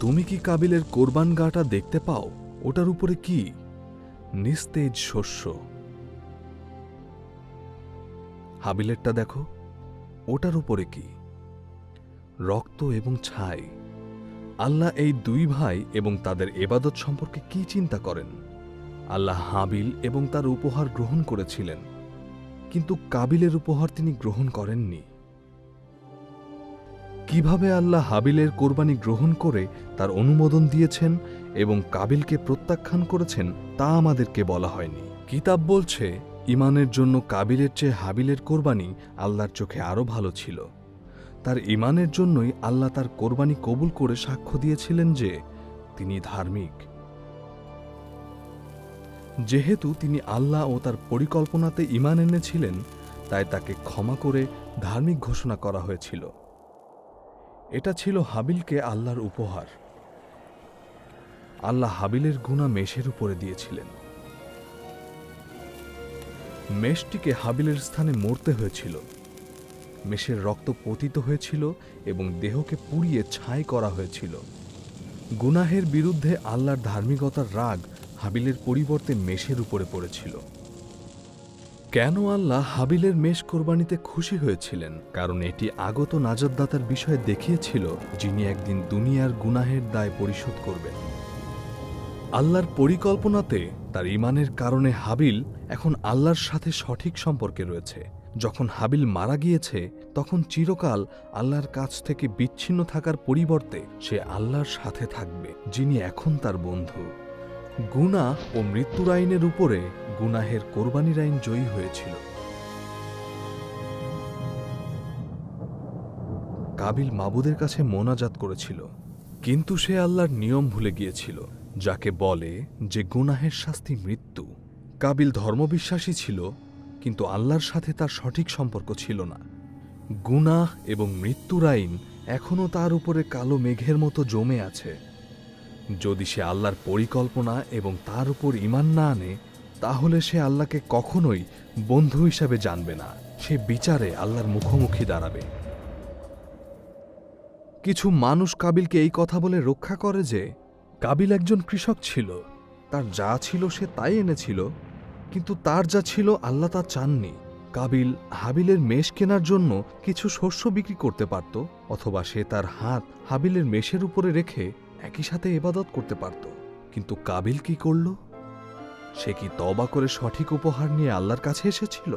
তুমি কি কাবিলের কোরবান গাটা দেখতে পাও? ওটার উপরে কি? নিস্তেজ শস্য। হাবিলেরটা দেখো, ওটার উপরে কি? রক্ত এবং ছাই। আল্লাহ এই দুই ভাই এবং তাদের এবাদত সম্পর্কে কি চিন্তা করেন? আল্লাহ হাবিল এবং তার উপহার গ্রহণ করেছিলেন। কিন্তু কাবিলের উপহার তিনি গ্রহণ করেননি। কীভাবে আল্লাহ হাবিলের কোরবানি গ্রহণ করে তার অনুমোদন দিয়েছেন এবং কাবিলকে প্রত্যাখ্যান করেছেন তা আমাদেরকে বলা হয়নি। কিতাব বলছে, ইমানের জন্য কাবিলের চেয়ে হাবিলের কোরবানি আল্লাহর চোখে আরও ভালো ছিল। তার ইমানের জন্যই আল্লাহ তার কোরবানি কবুল করে সাক্ষ্য দিয়েছিলেন যে তিনি ধার্মিক। যেহেতু তিনি আল্লাহ ও তার পরিকল্পনাতে ইমান এনেছিলেন, তাই তাকে ক্ষমা করে ধার্মিক ঘোষণা করা হয়েছিল। এটা ছিল হাবিলকে আল্লাহর উপহার। আল্লাহ হাবিলের গুণা মেষের উপরে দিয়েছিলেন। মেষটিকে হাবিলের স্থানে মরতে হয়েছিল। মেষের রক্ত পতিত হয়েছিল এবং দেহকে পুড়িয়ে ছাই করা হয়েছিল। গুনাহের বিরুদ্ধে আল্লাহর ধার্মিকতার রাগ হাবিলের পরিবর্তে মেষের উপরে পড়েছিল। কেন আল্লাহ হাবিলের মেষ কোরবানিতে খুশি হয়েছিলেন? কারণ এটি আগত নাজাদদাতার বিষয়ে দেখিয়েছিল, যিনি একদিন দুনিয়ার গুনাহের দায় পরিশোধ করবেন। আল্লাহর পরিকল্পনাতে তার ইমানের কারণে হাবিল এখন আল্লাহর সাথে সঠিক সম্পর্কে রয়েছে। যখন হাবিল মারা গিয়েছে, তখন চিরকাল আল্লাহর কাছ থেকে বিচ্ছিন্ন থাকার পরিবর্তে সে আল্লাহর সাথে থাকবে, যিনি এখন তার বন্ধু। গুনাহ ও মৃত্যুর আইনের উপরে গুনাহের কোরবানির আইন জয়ী হয়েছিল। কাবিল মাবুদের কাছে মোনাজাত করেছিল, কিন্তু সে আল্লাহর নিয়ম ভুলে গিয়েছিল, যাকে বলে যে গুনাহের শাস্তি মৃত্যু। কাবিল ধর্মবিশ্বাসী ছিল, কিন্তু আল্লাহর সাথে তার সঠিক সম্পর্ক ছিল না। গুনাহ এবং মৃত্যুর আইন এখনও তার উপরে কালো মেঘের মতো জমে আছে। যদি সে আল্লাহর পরিকল্পনা এবং তার উপর ইমান না আনে তাহলে সে আল্লাহকে কখনোই বন্ধু হিসাবে জানবে না। সে বিচারে আল্লাহর মুখোমুখি দাঁড়াবে। কিছু মানুষ কাবিলকে এই কথা বলে রক্ষা করে যে, কাবিল একজন কৃষক ছিল। তার যা ছিল সে তাই এনেছিল, কিন্তু তার যা ছিল আল্লাহ তা চাননি। কাবিল হাবিলের মেষ কেনার জন্য কিছু শস্য বিক্রি করতে পারত, অথবা সে তার হাত হাবিলের মেষের উপরে রেখে একই সাথে এবাদত করতে পারত। কিন্তু কাবিল কি করল? সে কি তবা করে সঠিক উপহার নিয়ে আল্লাহর কাছে এসেছিল?